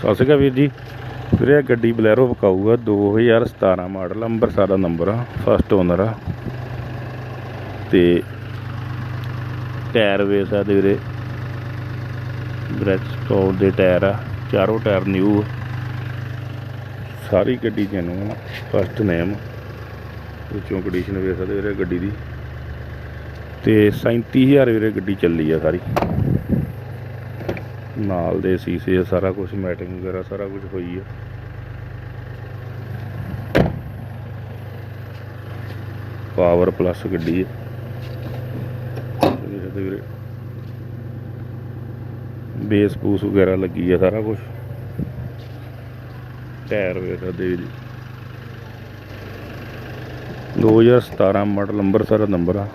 ਸਤਿ ਸ਼੍ਰੀ ਅਕਾਲ ਵੀਰ ਜੀ। ਵੀਰੇ, ਇਹ ਗੱਡੀ ਬਲੈਰੋ ਵਿਕਾਊਗਾ 2017 ਮਾਡਲ ਅੰਮ੍ਰਿਤਸਰ ਦਾ ਨੰਬਰ ਆ ਫਸਟ ਓਨਰ ਆ। ਤੇ ਟਾਇਰ ਵੇਖ ਸਕਦੇ ਵੀਰੇ। ਬ੍ਰੈਕ ਸਟੋਰ ਦੇ ਟਾਇਰ ਆ, ਚਾਰੋਂ ਟਾਇਰ ਨਿਊ ਸਾਰੀ ਗੱਡੀ ਜੈਨੂਨ ਫਸਟ ਨੇਮ ਵਿੱਚੋਂ ਕੰਡੀਸ਼ਨ ਵੇਖ ਸਕਦੇ ਵੀਰੇ ਗੱਡੀ ਦੀ। ਤੇ 37000 ਵੀਰੇ ਗੱਡੀ ਚੱਲੀ ਆ ਸਾਰੀ। ਨਾਲ ਦੇ ਸੀਸੇ ਆ, ਸਾਰਾ ਕੁਝ ਮੈਟਿੰਗ ਵਗੈਰਾ ਸਾਰਾ ਕੁਝ ਹੋਈ ਆ। ਪਾਵਰ ਪਲੱਸ ਗੱਡੀ ਹੈ ਇਹਦੇ ਵੀਰੇ ਬੇਸ ਪੂਸ ਵਗੈਰਾ ਲੱਗੀ ਆ ਸਾਰਾ ਕੁਝ ਟਾਇਰ ਵਗੈਰਾ ਦੇ ਜੀ। 2017 ਮਾਡਲ ਅੰਮ੍ਰਿਤਸਰ ਸਾਰਾ ਨੰਬਰ ਆ।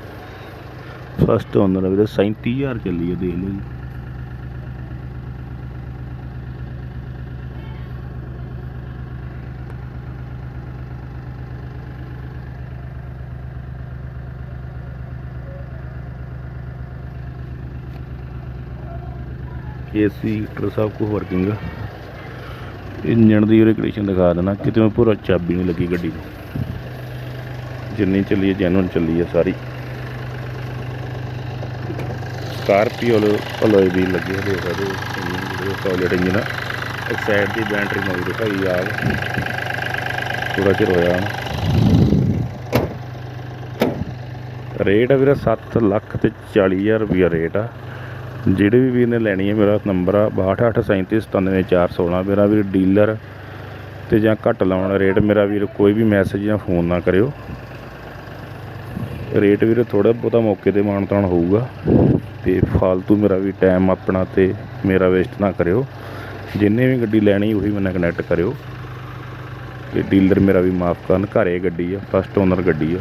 ਫਸਟ ਓਨਰ ਆ ਵੀਰੇ 37000 ਚੱਲੀ ਆ ਦੇਖ ਲਓ ਜੀ। ਏਸੀ ਹੀਟਰ ਸਭ ਕੁਝ ਵਰਕਿੰਗ ਆ ਇੰਜਣ ਦੀ ਰੈਗੂਲੇਸ਼ਨ ਦਿਖਾ ਦੇਣਾ, ਕਿਤੇ ਮੈਂ ਪੂਰਾ ਚਾਬੀ ਨਹੀਂ ਲੱਗੀ ਗੱਡੀ ਨੂੰ। ਜਿੰਨੀ ਚੱਲੀ ਹੈ ਜੈਨੂਨ ਚੱਲੀ ਹੈ ਸਾਰੀ। ਸਕਾਰਪੀਓ ਅਲੋਏ ਵੀ ਲੱਗੇ ਹੋਏ ਸਾਡੇ ਸੋਲਿਡ ਇੰਜਨ ਇੱਕ ਸਾਈਡ ਦੀ ਬੈਟਰੀ ਨਵੀਂ ਦਿਖਾਈ ਆ। ਪੂਰਾ ਚਿਰ ਹੋਇਆ ਰੇਟ ਆ ਵੀਰੇ 7 ਲੱਖ ਤੇ 40000 ਰੁਪਿਆ ਰੇਟ ਆ। ਜਿਹੜੇ ਵੀ ਵੀਰ ਨੇ ਲੈਣੀ ਹੈ ਮੇਰਾ ਨੰਬਰ ਆ 6287397416 ਮੇਰਾ ਵੀਰ ਡੀਲਰ ਤੇ ਜਾਂ ਘੱਟ ਲਾਉਣ ਰੇਟ ਮੇਰਾ ਵੀਰ ਕੋਈ ਵੀ ਮੈਸੇਜ ਜਾਂ ਫੋਨ ਨਾ ਕਰਿਓ। ਰੇਟ ਵੀਰ ਥੋੜਾ ਬਹੁਤਾ ਮੌਕੇ ਤੇ ਮਾਨਤਾਨ ਹੋਊਗਾ ਤੇ ਫਾਲਤੂ ਮੇਰਾ ਵੀ ਟਾਈਮ ਆਪਣਾ ਤੇ ਮੇਰਾ ਵੇਸਟ ਨਾ ਕਰਿਓ। ਜਿੰਨੇ ਵੀ ਗੱਡੀ ਲੈਣੀ ਉਹੀ ਮੈਨੂੰ ਕਨੈਕਟ ਕਰਿਓ। ਤੇ ਡੀਲਰ ਮੇਰਾ ਵੀ ਮਾਫ ਕਰਨ, ਘਰੇ ਗੱਡੀ ਆ ਫਸਟ ਓਨਰ ਗੱਡੀ ਆ।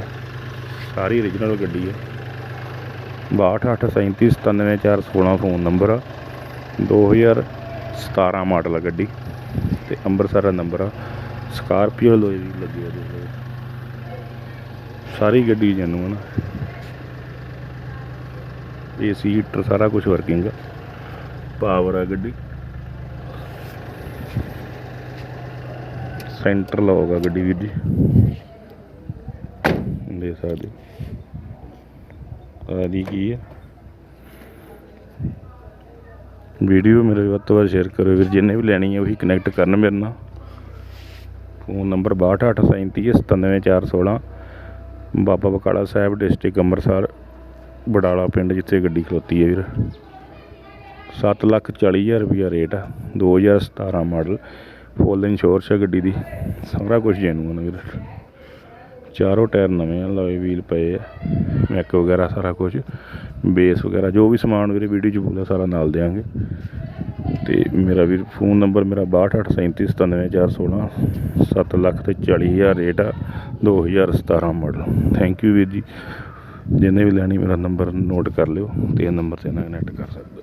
ਸਾਰੀ origignal ਗੱਡੀ ਆ। 6287397416 ਫੋਨ ਨੰਬਰ ਆ। 2017 ਮਾਡਲ ਆ ਗੱਡੀ ਤੇ ਅੰਮ੍ਰਿਤਸਰ ਦਾ ਨੰਬਰ ਆ। ਸਕਾਰਪੀਓ ਲੋਏ ਵੀ ਲੱਗੀ ਆ ਦੇਖੋ ਸਾਰੀ ਗੱਡੀ ਜੈਨੂਨ ਏਸੀ, ਹੀਟਰ, ਸਾਰਾ ਕੁਝ ਵਰਕਿੰਗ ਆ। ਪਾਵਰ ਆ ਗੱਡੀ। ਸੈਂਟਰ ਲੌਕ ਆ ਗੱਡੀ ਵੀਰ ਜੀ। ਦੇਖ ਸਕਦੇ। ਹੋ ਕੀ ਹੈ। ਵੀਡੀਓ ਮੇਰੇ ਵੱਧ ਤੋਂ ਵੱਧ ਸ਼ੇਅਰ ਕਰੋ ਵੀਰ, ਜਿੰਨੇ ਵੀ ਲੈਣੀ ਹੈ ਉਹੀ ਕਨੈਕਟ ਕਰਨ ਮੇਰੇ ਨਾਲ। Phone number 6283397416 Baba Bakala Sahib district Amritsar, Badala ਪਿੰਡ ਜਿੱਥੇ ਗੱਡੀ ਖਲੋਤੀ ਹੈ ਵੀਰ। 7 ਲੱਖ 40 ਹਜ਼ਾਰ ਰੁਪਿਆ ਰੇਟ ਆ 2017 ਮਾਡਲ ਫੁੱਲ ਇੰਸ਼ੋਰੈਂਸ ਹੈ ਗੱਡੀ ਦੀ, ਸਾਰਾ ਕੁਝ ਜੈਨੂਨ ਵੀਰ। ਚਾਰੋਂ ਟਾਇਰ ਨਵੇਂ ਆ ਲੋਏ ਵੀਲ ਪਏ ਆ ਮੈਕ ਵਗੈਰਾ ਸਾਰਾ ਕੁਝ ਬੇਸ ਵਗੈਰਾ, ਜੋ ਵੀ ਸਮਾਨ ਵੀਰੇ ਵੀਡੀਓ 'ਚ ਬੋਲਿਆ ਸਾਰਾ ਨਾਲ ਦੇਵਾਂਗੇ ਤੇ ਮੇਰਾ ਵੀਰ ਫੋਨ ਨੰਬਰ ਮੇਰਾ 6287397416 7 ਲੱਖ ਤੇ 40 ਹਜ਼ਾਰ ਰੇਟ ਆ 2017 ਮਾਡਲ ਥੈਂਕ ਯੂ ਵੀਰ ਜੀ। ਜਿਹਨੇ ਵੀ ਲੈਣੀ ਮੇਰਾ ਨੰਬਰ ਨੋਟ ਕਰ ਲਿਓ ਤੇ ਇਹ ਨੰਬਰ ਤੇ ਨਾਲ ਕਨੈਕਟ ਕਰ ਸਕਦੇ ਹੋ।